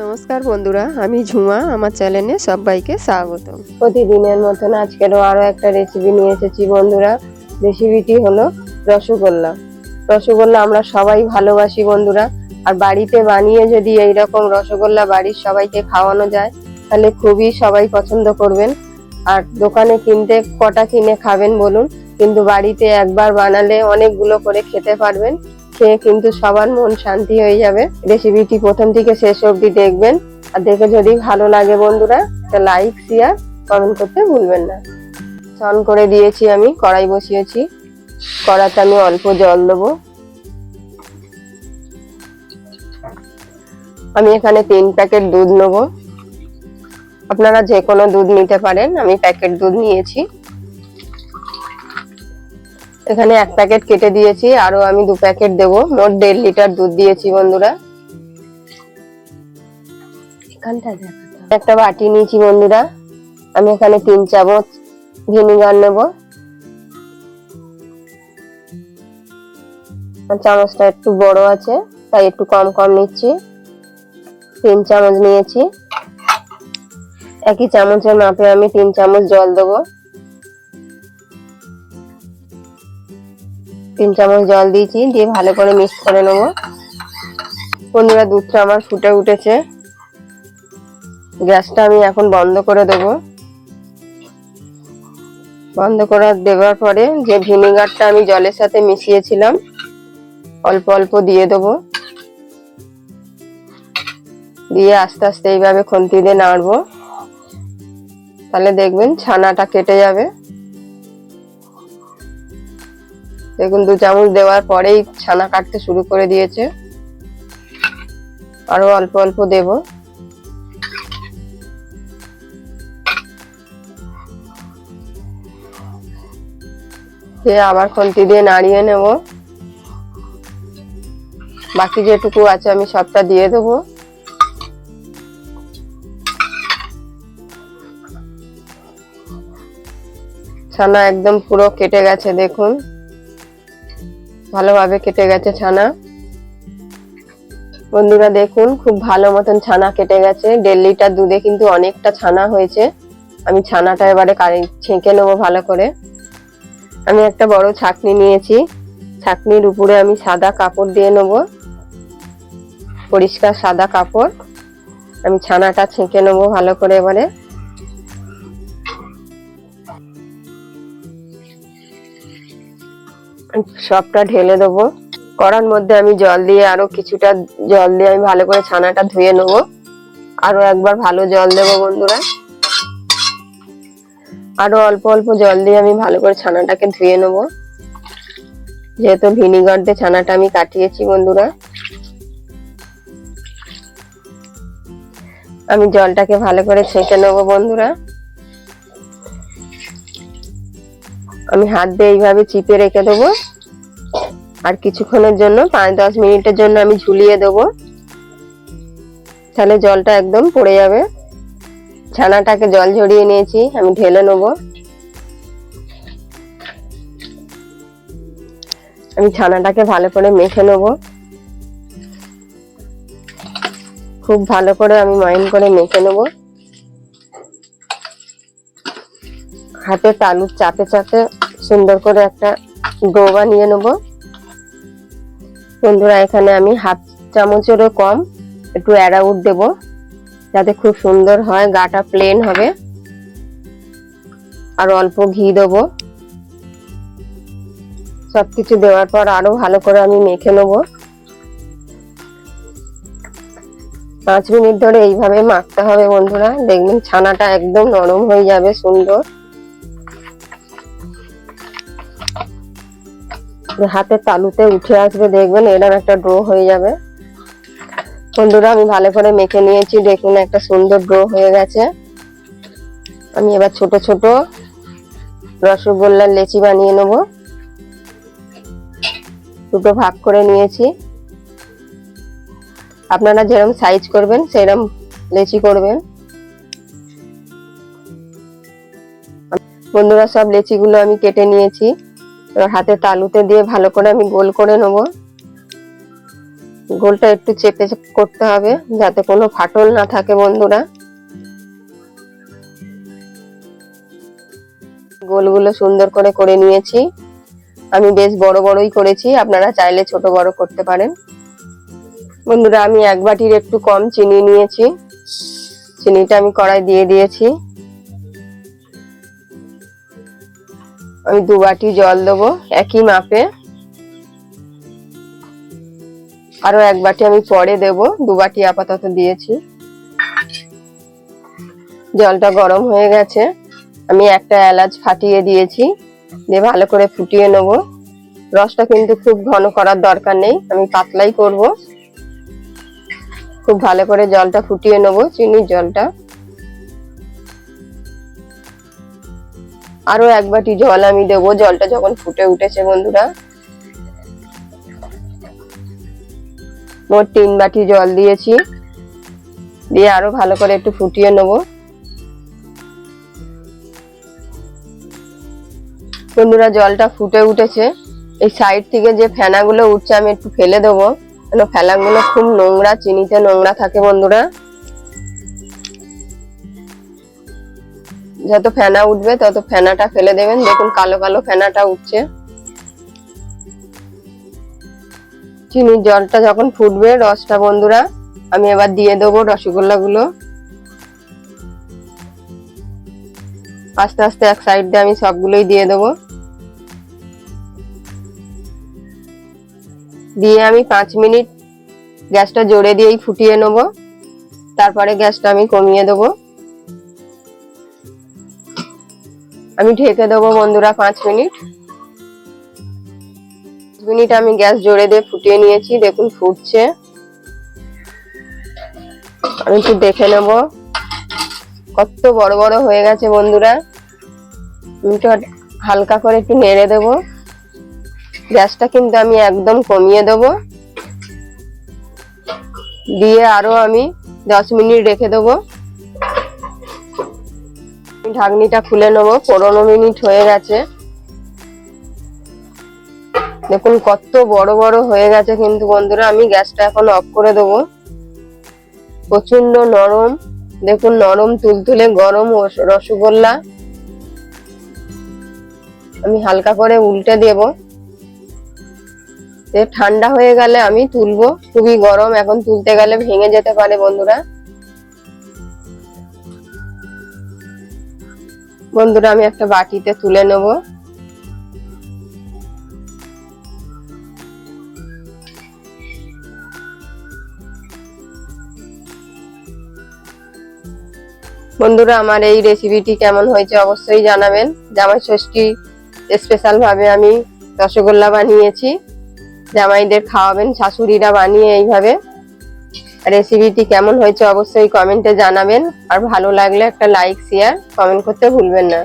নমস্কার বন্ধুরা, আমি ঝুমা, আমার চ্যানেলে সবাইকে স্বাগত। প্রতিদিনের মতন আজকেরও আরও একটা রেসিপি নিয়ে এসেছি বন্ধুরা। রেসিপিটি হলো রসগোল্লা। রসগোল্লা আমরা সবাই ভালোবাসি বন্ধুরা। আর বাড়িতে বানিয়ে যদি এইরকম রসগোল্লা বাড়ির সবাইকে খাওয়ানো যায়, তাহলে খুবই সবাই পছন্দ করবেন। আর দোকানে কিনতে, কটা কিনে খাবেন বলুন, কিন্তু বাড়িতে একবার বানালে অনেকগুলো করে খেতে পারবেন। খেয়ে কিন্তু সবার মন শান্তি হয়ে যাবে। রেসিপিটি প্রথম থেকে শেষ অবধি দেখবেন। আর দেখে যদি ভালো লাগে বন্ধুরা তা লাইক শেয়ার কমেন্ট করতে ভুলবেন না। স্নান করে দিয়েছি আমি, কড়াই বসিয়েছি। কড়াতে আমি অল্প জল দেবো। আমি এখানে তিন প্যাকেট দুধ নেব। আপনারা যে কোনো দুধ নিতে পারেন, আমি প্যাকেট দুধ নিয়েছি। এখানে এক প্যাকেট কেটে দিয়েছি আরও আমি দু প্যাকেট দেবো। মোট দেড় লিটার দুধ দিয়েছি বন্ধুরা। একটা বাটি নিয়েছি বন্ধুরা। আমি এখানে তিন চামচ ভিনিগার নেব। চামচটা একটু বড় আছে তাই একটু কম কম নিচ্ছি। তিন চামচ নিয়েছি। একই চামচের মাপে আমি তিন চামচ জল দেবো। তিন চামচ জল দিয়েছি, দিয়ে ভালো করে মিক্স করে নেব। বন্ধুরা, দুধটা আমার ফুটে উঠেছে। গ্যাসটা আমি এখন বন্ধ করে দেবো। বন্ধ করে দেওয়ার পরে যে ভিনিগারটা আমি জলের সাথে মিশিয়েছিলাম, অল্প অল্প দিয়ে দেবো। দিয়ে আস্তে আস্তে এইভাবে খুন্তি দিয়ে নাড়বো। তাহলে দেখবেন ছানাটা কেটে যাবে। দেখুন, দু চামচ দেওয়ার পরেই ছানা কাটতে শুরু করে দিয়েছে। আরও অল্প অল্প দেব। আবার খন্তি দিয়ে নাড়িয়ে নেব। বাকি যেটুকু আছে আমি সবটা দিয়ে দেবো। ছানা একদম পুরো কেটে গেছে, দেখুন। ভালোভাবে কেটে গেছে ছানা। বন্ধুরা দেখুন, খুব ভালো মতন ছানা কেটে গেছে। দেড় লিটার দুধে কিন্তু অনেকটা ছানা হয়েছে। আমি ছানাটা এবারে ছেঁকে নেব ভালো করে। আমি একটা বড় ছাকনি নিয়েছি। ছাকনির উপরে আমি সাদা কাপড় দিয়ে নেব। পরিষ্কার সাদা কাপড়। আমি ছানাটা ছেঁকে নেব ভালো করে এবারে। সবটা ঢেলে দেবো। কড়ার মধ্যে আমি জল দিয়ে আরও কিছুটা জল দিয়ে আমি ভালো করে ছানাটা ধুয়ে নেব। আরও একবার ভালো জল দেবো বন্ধুরা। আরও অল্প অল্প জল দিয়ে আমি ভালো করে ছানাটাকে ধুয়ে নেব। যেহেতু ভিনিগার দিয়ে ছানাটা আমি কাটিয়েছি বন্ধুরা। আমি জলটাকে ভালো করে ছেঁকে নেব বন্ধুরা। আমি হাত দিয়ে এইভাবে চিপে রেখে দেবো। আর কিছুক্ষণের জন্য, পাঁচ দশ মিনিটের জন্য আমি ঝুলিয়ে দেবো। তাহলে জলটা একদম পড়ে যাবে। ছানাটাকে জল ঝরিয়ে নিয়েছি, আমি ঢেলে নেব। আমি ছানাটাকে ভালো করে মেখে নেব। খুব ভালো করে আমি ময়ন করে মেখে নেব। হাতে তালুর চাপে চাপে সুন্দর করে একটা ডো বানিয়ে নেব। বন্ধুরা, এখানে আমি হাফ চামচেরও কম একটু অ্যারাউট দেব, যাতে খুব সুন্দর হয়, গাটা প্লেন হবে। আর অল্প ঘি দেবো। সবকিছু দেওয়ার পর আরও ভালো করে আমি মেখে নেব। পাঁচ মিনিট ধরে এইভাবে মাখতে হবে বন্ধুরা, দেখবেন ছানাটা একদম নরম হয়ে যাবে সুন্দর। হাতের তালুতে উঠে আসবে, দেখবেন এরকম একটা ড্রো হয়ে যাবে। বন্ধুরা, আমি ভালো করে মেখে নিয়েছি, দেখুন একটা সুন্দর ড্রো হয়ে গেছে। আমি এবার ছোট ছোট রসগোল্লার লেচি বানিয়ে নেব। দুটো ভাগ করে নিয়েছি। আপনারা যেরকম সাইজ করবেন সেরকম লেচি করবেন। বন্ধুরা, সব লেচিগুলো আমি কেটে নিয়েছি। এবার হাতে তালুতে দিয়ে ভালো করে আমি গোল করে নেব। গোলটা একটু চেপে করতে হবে, যাতে কোনো ফাটল না থাকে বন্ধুরা। গোলগুলো সুন্দর করে করে নিয়েছি। আমি বেশ বড় বড়ই করেছি, আপনারা চাইলে ছোট বড় করতে পারেন। বন্ধুরা, আমি এক বাটির একটু কম চিনি নিয়েছি। চিনিটা আমি কড়াই দিয়ে দিয়েছি। আমি দু বাটি জল দেবো, একই মাপে। আরও এক বাটি আমি পরে দেব, দু বাটি আপাতত দিয়েছি। জলটা গরম হয়ে গেছে। আমি একটা এলাচ ফাটিয়ে দিয়েছি, দিয়ে ভালো করে ফুটিয়ে নেব। রসটা কিন্তু খুব ঘন করার দরকার নেই, আমি পাতলাই করব। খুব ভালো করে জলটা ফুটিয়ে নেব, চিনির জলটা। আরও এক বাটি জল আমি দেবো, জলটা যখন ফুটে উঠেছে বন্ধুরা। মোট তিন বাটি জল দিয়েছি। দিয়ে আরও ভালো করে একটু ফুটিয়ে নেব। বন্ধুরা, জলটা ফুটে উঠেছে। এই সাইড থেকে যে ফেনাগুলো উঠছে, আমি একটু ফেলে দেবো। কেন ফেনাগুলো খুব নোংরা, চিনিতে নোংরা থাকে বন্ধুরা। যত ফেনা উঠবে, তত ফেনাটা ফেলে দেবেন। দেখুন, কালো কালো ফেনাটা উঠছে। চিনির জলটা যখন ফুটবে, রসটা বন্ধুরা, আমি এবার দিয়ে দেবো রসগোল্লা গুলো আস্তে আস্তে এক সাইড দিয়ে আমি সবগুলোই দিয়ে দেবো। দিয়ে আমি পাঁচ মিনিট গ্যাসটা জোরে দিয়েই ফুটিয়ে নেব। তারপরে গ্যাসটা আমি কমিয়ে দেবো। আমি ঢেকে দেবো বন্ধুরা পাঁচ মিনিট। মিনিট আমি গ্যাস জোরে দিয়ে ফুটিয়ে নিয়েছি, দেখুন ফুটছে। আমি একটু দেখে নেব। কত বড় বড় হয়ে গেছে বন্ধুরা। হালকা করে একটু নেড়ে দেব। গ্যাসটা কিন্তু আমি একদম কমিয়ে দেব। দিয়ে আরও আমি দশ মিনিট রেখে দেবো। ঢাকনিটা খুলে নেব, পনেরো মিনিট হয়ে গেছে। দেখুন, কত বড় বড় হয়ে গেছে কিন্তু বন্ধুরা, আমি গ্যাসটা এখন অফ করে দেবো। প্রচণ্ড নরম, দেখুন, নরম তুলতুলে গরম রসগোল্লা। আমি হালকা করে উল্টে দেব। ঠান্ডা হয়ে গেলে আমি তুলবো, খুবই গরম, এখন তুলতে গেলে ভেঙে যেতে পারে বন্ধুরা। বন্ধুরা, আমি একটা বাটিতে তুলে নেব। বন্ধুরা, আমার এই রেসিপিটি কেমন হয়েছে অবশ্যই জানাবেন। জামাই ষষ্ঠী স্পেশাল ভাবে আমি রসগোল্লা বানিয়েছি। জামাইদের খাওয়াবেন, শাশুড়িরা বানিয়ে এইভাবে। রেসিপিটি কেমন হয়েছে অবশ্যই কমেন্টে জানাবেন। আর ভালো লাগলে একটা লাইক শেয়ার কমেন্ট করতে ভুলবেন না।